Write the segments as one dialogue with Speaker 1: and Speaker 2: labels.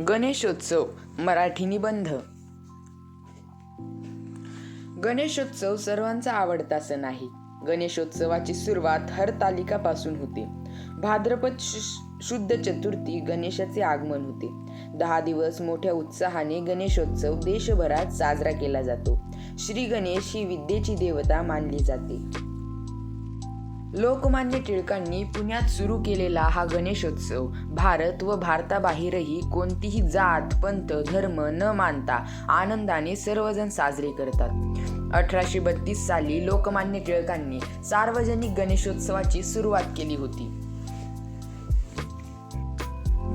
Speaker 1: गणेशोत्सव मराठी निबंध गणेशोत्सव सर्वांचा आवडता सण आहे. गणेशोत्सवाची सुरुवात हरतालिकापासून होते. भाद्रपद शु- शुद्ध चतुर्थी गणेशाचे आगमन होते. दहा दिवस मोठ्या उत्साहाने गणेशोत्सव देशभरात साजरा केला जातो. श्री गणेश ही विद्येची देवता मानली जाते. लोकमान्य टिळकांनी पुण्यात सुरू केलेला हा गणेशोत्सव भारत व भारताबाहेरही कोणतीही जात पंथ धर्म न मानता आनंदाने सर्वजण साजरे करतात. अठराशे बत्तीस साली लोकमान्य टिळकांनी सार्वजनिक गणेशोत्सवाची सुरुवात केली होती.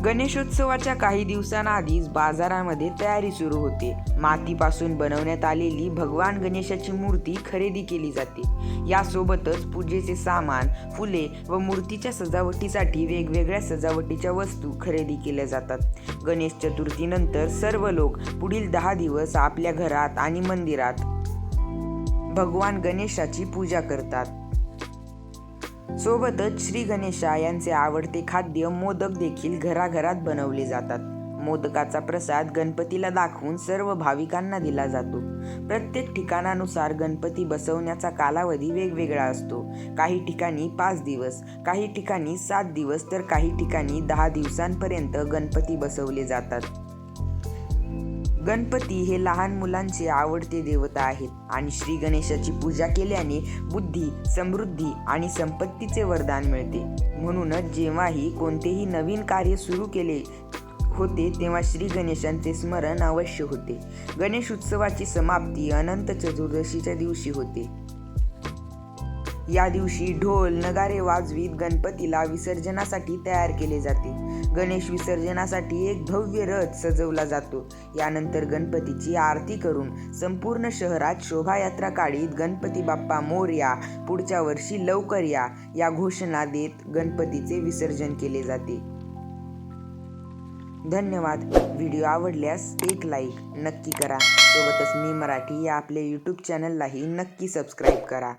Speaker 1: गणेशोत्सवाच्या काही दिवसांआधीच बाजारामध्ये तयारी सुरू होते. मातीपासून बनवण्यात आलेली भगवान गणेशाची मूर्ती खरेदी केली जाते. यासोबतच पूजेचे सामान फुले व मूर्तीच्या सजावटीसाठी वेगवेगळ्या सजावटीच्या वस्तू खरेदी केल्या जातात. गणेश चतुर्थीनंतर सर्व लोक पुढील दहा दिवस आपल्या घरात आणि मंदिरात भगवान गणेशाची पूजा करतात. सोबतच श्री गणेशा यांचे आवडते खाद्य मोदक देखील घराघरात बनवले जातात. मोदकाचा प्रसाद गणपतीला दाखवून सर्व भाविकांना दिला जातो. प्रत्येक ठिकाणानुसार गणपती बसवण्याचा कालावधी वेगवेगळा असतो. काही ठिकाणी पाच दिवस काही ठिकाणी सात दिवस तर काही ठिकाणी दहा दिवसांपर्यंत गणपती बसवले जातात. गणपती हे लहान मुलांचे आवडते देवता आहेत आणि श्री गणेशाची पूजा केल्याने बुद्धी समृद्धी आणि संपत्तीचे वरदान मिळते. म्हणूनच जेव्हाही कोणतेही नवीन कार्य सुरू केले होते तेव्हा श्री गणेशांचे स्मरण अवश्य होते. गणेश उत्सवाची समाप्ती अनंत चतुर्दशीच्या दिवशी होते. या दिवशी ढोल नगारे वाजवीत गणपतीला विसर्जनासाठी तयार केले जाते. गणेश विसर्जनासाठी एक भव्य रथ सजवला जातो. यानंतर गणपतीची आरती करून संपूर्ण शहरात शोभायात्रा काढीत गणपती बाप्पा मोरया पुढच्या वर्षी लवकर या या घोषणा देत गणपतीचे विसर्जन केले जाते. धन्यवाद. व्हिडिओ आवडल्यास एक लाईक नक्की करा. सोबतच मी मराठी या आपल्या यूट्यूब चॅनललाही नक्की सबस्क्राईब करा.